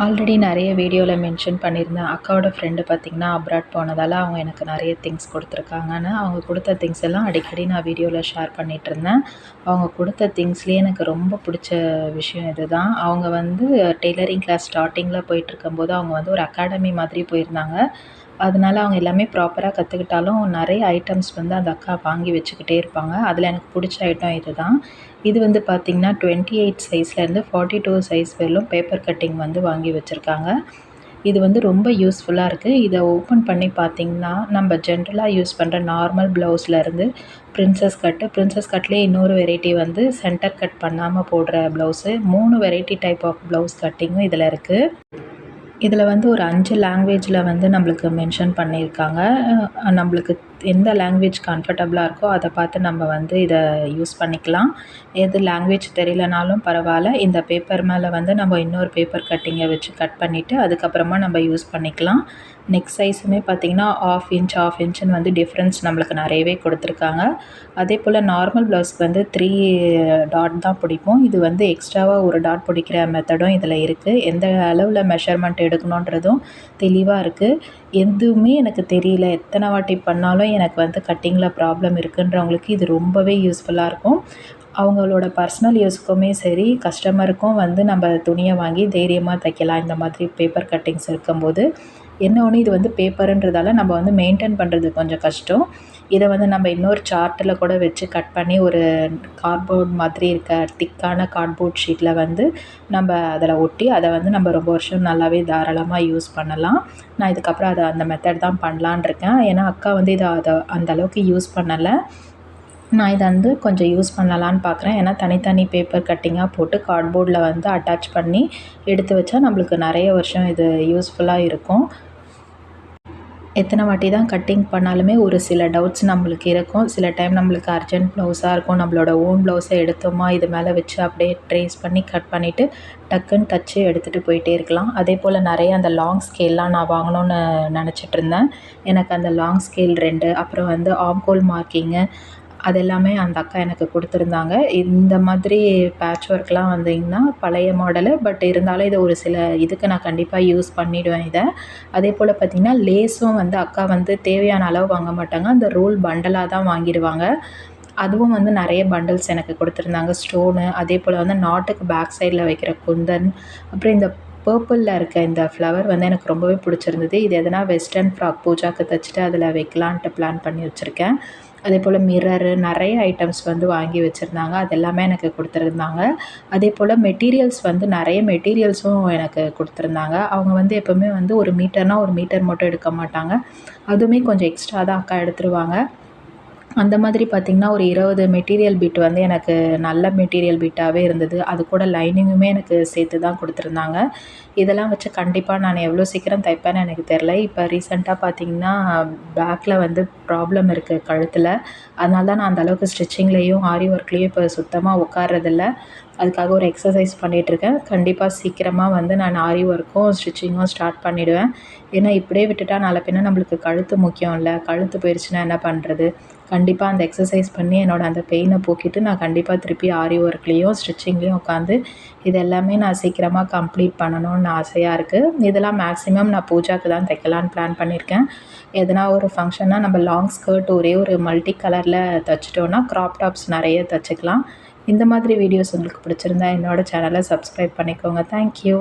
Already நிறைய வீடியோவில் mention பண்ணியிருந்தேன் அக்காவோட ஃப்ரெண்டு பார்த்திங்கன்னா அப்ராட் போனதால் அவங்க எனக்கு நிறைய திங்ஸ் கொடுத்துருக்காங்கன்னு அவங்க கொடுத்த திங்ஸ் எல்லாம் அடிக்கடி நான் வீடியோவில் ஷேர் பண்ணிகிட்ருந்தேன் அவங்க கொடுத்த திங்ஸ்லேயே எனக்கு ரொம்ப பிடிச்ச விஷயம் இது தான் அவங்க வந்து டெய்லரிங் கிளாஸ் ஸ்டார்டிங்கில் போயிட்டுருக்கும்போது அவங்க வந்து ஒரு அகாடமி மாதிரி போயிருந்தாங்க. அதனால அவங்க எல்லாமே ப்ராப்பராக கற்றுக்கிட்டாலும் நிறைய ஐட்டம்ஸ் வந்து அந்த அக்கா வாங்கி வச்சுக்கிட்டே இருப்பாங்க. அதில் எனக்கு பிடிச்ச ஐட்டம் இது தான் இது வந்து பார்த்திங்கன்னா டுவெண்ட்டி எயிட் சைஸ்லேருந்து ஃபார்ட்டி டூ சைஸ் வரலும் பேப்பர் கட்டிங் வந்து வாங்கி வச்சுருக்காங்க. இது வந்து ரொம்ப யூஸ்ஃபுல்லாக இருக்குது இதை ஓப்பன் பண்ணி பார்த்திங்கன்னா நம்ம ஜென்ரலாக யூஸ் பண்ணுற நார்மல் ப்ளவுஸ்லேருந்து ப்ரின்ஸஸ் கட்டு ப்ரின்ஸஸ் கட்லேயே இன்னொரு வெரைட்டி வந்து சென்டர் கட் பண்ணாமல் போடுற ப்ளவுஸு மூணு வெரைட்டி டைப் ஆஃப் ப்ளவுஸ் கட்டிங்கும் இதில் இருக்குது இதில் வந்து ஒரு அஞ்சு லாங்குவேஜில் வந்து நம்மளுக்கு மென்ஷன் பண்ணியிருக்காங்க. நம்மளுக்கு எந்த லாங்குவேஜ் கம்ஃபர்டபுளாக இருக்கோ அதை பார்த்து நம்ம வந்து இதை யூஸ் பண்ணிக்கலாம். எது லாங்குவேஜ் தெரியலனாலும் பரவாயில்ல. இந்த பேப்பர் மேலே வந்து நம்ம இன்னொரு பேப்பர் கட்டிங்கை வச்சு கட் பண்ணிவிட்டு அதுக்கப்புறமா நம்ம யூஸ் பண்ணிக்கலாம். நெக் சைஸுமே பார்த்திங்கன்னா ஆஃப் இன்ச் ஆஃப் இன்ச்சுன்னு வந்து டிஃப்ரென்ஸ் நம்மளுக்கு நிறையவே கொடுத்துருக்காங்க. அதே போல் நார்மல் ப்ளவுஸ்க்கு வந்து த்ரீ டாட் தான் பிடிக்கும். இது வந்து எக்ஸ்ட்ராவாக ஒரு டாட் பிடிக்கிற மெத்தடும் இதில் இருக்குது எந்த அளவில் மெஷர்மெண்ட் எடுக்கணுன்றதும் தெளிவாக இருக்குது எதுவுமே எனக்கு தெரியல. எத்தனை வாட்டி பண்ணாலும் எனக்கு வந்து கட்டிங்கில் ப்ராப்ளம் இருக்குன்றவங்களுக்கு இது ரொம்பவே யூஸ்ஃபுல்லாக இருக்கும். அவங்களோட பர்சனல் யூஸ்க்குமே சரி கஸ்டமருக்கும் வந்து நம்ம துணியை வாங்கி தைரியமாக தைக்கலாம். இந்த மாதிரி பேப்பர் கட்டிங்ஸ் இருக்கும்போது. என்ன ஒன்று இது வந்து பேப்பருன்றதால நம்ம வந்து மெயின்டைன் பண்ணுறது கொஞ்சம் கஷ்டம். இதை வந்து நம்ம இன்னொரு சார்ட்டில் கூட வச்சு கட் பண்ணி ஒரு கார்ட்போர்ட் மாதிரி இருக்க திக்கான கார்ட்போர்ட் ஷீட்டில் வந்து நம்ம அதில் ஒட்டி அதை வந்து நம்ம ரொம்ப வருஷம் நல்லாவே தாராளமாக யூஸ் பண்ணலாம். நான் இதுக்கப்புறம் அதை அந்த மெத்தட் தான் பண்ணலான் இருக்கேன். ஏன்னா அக்கா வந்து இதை அதை அந்தளவுக்கு யூஸ் பண்ணலை. நான் இதை வந்து கொஞ்சம் யூஸ் பண்ணலான்னு பார்க்குறேன். ஏன்னா தனித்தனி பேப்பர் கட்டிங்காக போட்டு கார்ட்போர்டில் வந்து அட்டாச் பண்ணி எடுத்து வச்சா நம்மளுக்கு நிறைய வருஷம் இது யூஸ்ஃபுல்லாக இருக்கும். எத்தனை வாட்டி தான் கட்டிங் பண்ணாலுமே ஒரு சில டவுட்ஸ் நம்மளுக்கு இருக்கும். சில டைம் நம்மளுக்கு அர்ஜென்ட் ப்ளவுஸாக இருக்கும். நம்மளோட ஓன் ப்ளவுஸை எடுத்தோமா இது மேலே வச்சு அப்படியே ட்ரேஸ் பண்ணி கட் பண்ணிவிட்டு டக்குன்னு தச்சு எடுத்துகிட்டு போயிட்டே இருக்கலாம். அதே போல் நிறைய அந்த லாங் ஸ்கேல்லாம் நான் வாங்கணும்னு நினச்சிட்ருந்தேன் எனக்கு அந்த லாங் ஸ்கேல் ரெண்டு அப்புறம் வந்து ஆம்கோல் மார்க்கிங்கு அது எல்லாமே அந்த அக்கா எனக்கு கொடுத்துருந்தாங்க. இந்த மாதிரி பேட்ச் ஒர்க்லாம் வந்தீங்கன்னா பழைய மாடலு பட் இருந்தாலும் இது ஒரு சில இதுக்கு நான் கண்டிப்பாக யூஸ் பண்ணிவிடுவேன் இதை. அதே போல் பார்த்திங்கன்னா லேஸும் வந்து அக்கா வந்து தேவையான அளவு வாங்க மாட்டாங்க. அந்த ரோல் பண்டலாக தான் வாங்கிடுவாங்க. அதுவும் வந்து நிறைய பண்டல்ஸ் எனக்கு கொடுத்துருந்தாங்க. ஸ்டோனு அதே போல் வந்து நாட்டுக்கு பேக் சைடில் வைக்கிற குந்தன் அப்புறம் இந்த பர்பிளில் இருக்க இந்த ஃப்ளவர் வந்து எனக்கு ரொம்பவே பிடிச்சிருந்தது. இது எதனா வெஸ்டர்ன் ஃப்ராக் பூஜாக்கு தைச்சிட்டு அதில் வைக்கலான்ட்டு பிளான் பண்ணி வச்சுருக்கேன். அதே போல் மிரரு நிறைய ஐட்டம்ஸ் வந்து வாங்கி வச்சுருந்தாங்க. அது எல்லாமே எனக்கு கொடுத்துருந்தாங்க. அதே போல் மெட்டீரியல்ஸ் வந்து நிறைய மெட்டீரியல்ஸும் எனக்கு கொடுத்துருந்தாங்க. அவங்க வந்து எப்போவுமே வந்து ஒரு மீட்டர்னால் ஒரு மீட்டர் மட்டும் எடுக்க மாட்டாங்க. அதுவுமே கொஞ்சம் எக்ஸ்ட்ரா தான் அக்கா எடுத்துருவாங்க. அந்த மாதிரி பார்த்திங்கன்னா ஒரு இருபது மெட்டீரியல் பிட் வந்து எனக்கு நல்ல மெட்டீரியல் பிட்டாகவே இருந்தது. அது கூட லைனிங்குமே எனக்கு சேர்த்து தான் கொடுத்துருந்தாங்க. இதெல்லாம் வச்சு கண்டிப்பாக நான் எவ்வளோ சீக்கிரம் தைப்பேன்னு எனக்கு தெரில இப்போ ரீசெண்டாக பார்த்திங்கன்னா பேக்கில் வந்து ப்ராப்ளம் இருக்குது கழுத்தில். அதனால தான் நான் அந்தளவுக்கு ஸ்டிச்சிங்லேயும் ஆரி ஒர்க்லேயும் இப்போ சுத்தமாக உட்கார்றதில்ல. அதுக்காக ஒரு எக்ஸசைஸ் பண்ணிகிட்ருக்கேன் கண்டிப்பாக சீக்கிரமாக வந்து நான் ஆரி ஒர்க்கும் ஸ்டிச்சிங்கும் ஸ்டார்ட் பண்ணிவிடுவேன் ஏன்னா இப்படியே விட்டுட்டா நாளை பின்ன நம்மளுக்கு கழுத்து முக்கியம் இல்லை. கழுத்து போயிடுச்சுன்னா என்ன பண்ணுறது கண்டிப்பாக அந்த எக்ஸசைஸ் பண்ணி என்னோடய அந்த பெயினை போக்கிட்டு நான் கண்டிப்பாக திருப்பி ஆரி ஒர்க்லேயும் ஸ்டிச்சிங்லேயும் உட்காந்து இது எல்லாமே நான் சீக்கிரமாக கம்ப்ளீட் பண்ணணும்னு ஆசையாக இருக்குது இதெல்லாம் மேக்ஸிமம் நான் பூஜாக்கு தான் தைக்கலான்னு பிளான் பண்ணியிருக்கேன். எதனா ஒரு ஃபங்க்ஷன்னா நம்ம லாங் ஸ்கர்ட் ஒரே ஒரு மல்டி கலரில் தைச்சிட்டோன்னா க்ராப் டாப்ஸ் நிறைய தைச்சிக்கலாம். இந்த மாதிரி வீடியோஸ் உங்களுக்கு பிடிச்சிருந்தா என்னோடய சேனலை சப்ஸ்கிரைப் பண்ணிக்கோங்க. தேங்க்யூ